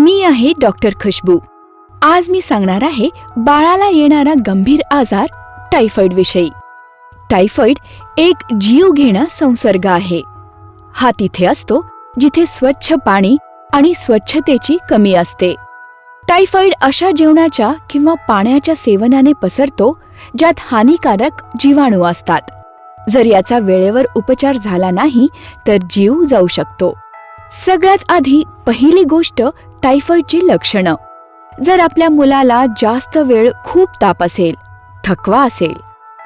मी आहे डॉक्टर खुशबू. आज मी सांगणार आहे बाळाला येणारा गंभीर आजार टायफॉइड विषयी. टायफॉइड एक जीव घेणा संसर्ग आहे. हा तिथे असतो जिथे स्वच्छ पाणी आणि स्वच्छतेची कमी असते. टायफॉइड अशा जेवणाच्या किंवा पाण्याच्या सेवनाने पसरतो ज्यात हानिकारक जीवाणू असतात. जर याचा वेळेवर उपचार झाला नाही तर जीव जाऊ शकतो. सगळ्यात आधी पहिली गोष्ट टायफॉइडची लक्षणं. जर आपल्या मुलाला जास्त वेळ खूप ताप असेल थकवा असेल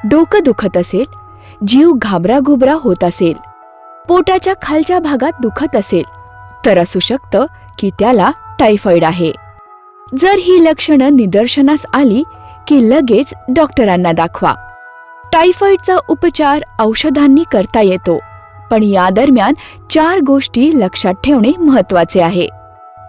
डोकं दुखत असेल जीव घाबराघुबरा होत असेल पोटाच्या खालच्या भागात दुखत असेल तर असू शकतं की त्याला टायफॉइड आहे. जर ही लक्षणं निदर्शनास आली की लगेच डॉक्टरांना दाखवा. टायफॉइडचा उपचार औषधांनी करता येतो पण या दरम्यान चार गोष्टी लक्षात ठेवणे महत्त्वाचे आहे.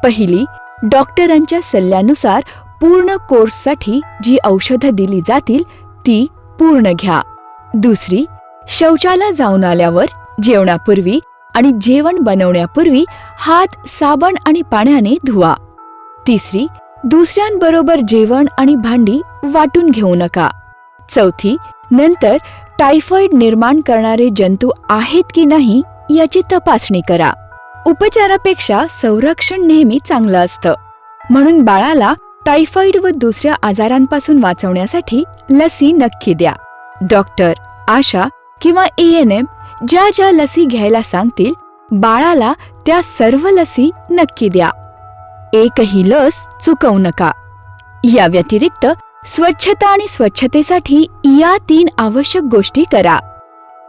पहिली डॉक्टरांच्या सल्ल्यानुसार पूर्ण कोर्ससाठी जी औषधं दिली जातील ती पूर्ण घ्या. दुसरी शौचाला जाऊन आल्यावर जेवणापूर्वी आणि जेवण बनवण्यापूर्वी हात साबण आणि पाण्याने धुवा. तिसरी दुसऱ्यांबरोबर जेवण आणि भांडी वाटून घेऊ नका. चौथी नंतर टायफॉइड निर्माण करणारे जंतू आहेत की नाही याची तपासणी करा. उपचारापेक्षा संरक्षण नेहमी चांगलं असतं. म्हणून बाळाला टायफॉइड व दुसऱ्या आजारांपासून वाचवण्यासाठी लसी नक्की द्या. डॉक्टर आशा किंवा ए एन एम ज्या ज्या लसी घ्यायला सांगतील बाळाला त्या सर्व लसी नक्की द्या. एकही लस चुकवू नका. या व्यतिरिक्त स्वच्छता आणि स्वच्छतेसाठी या तीन आवश्यक गोष्टी करा.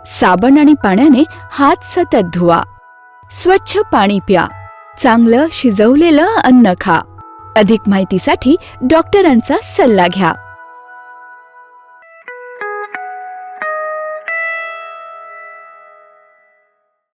साबण आणि पाण्याने हात सतत धुवा. स्वच्छ पाणी प्या. चांगलं शिजवलेलं अन्न खा. अधिक माहितीसाठी डॉक्टरांचा सल्ला घ्या.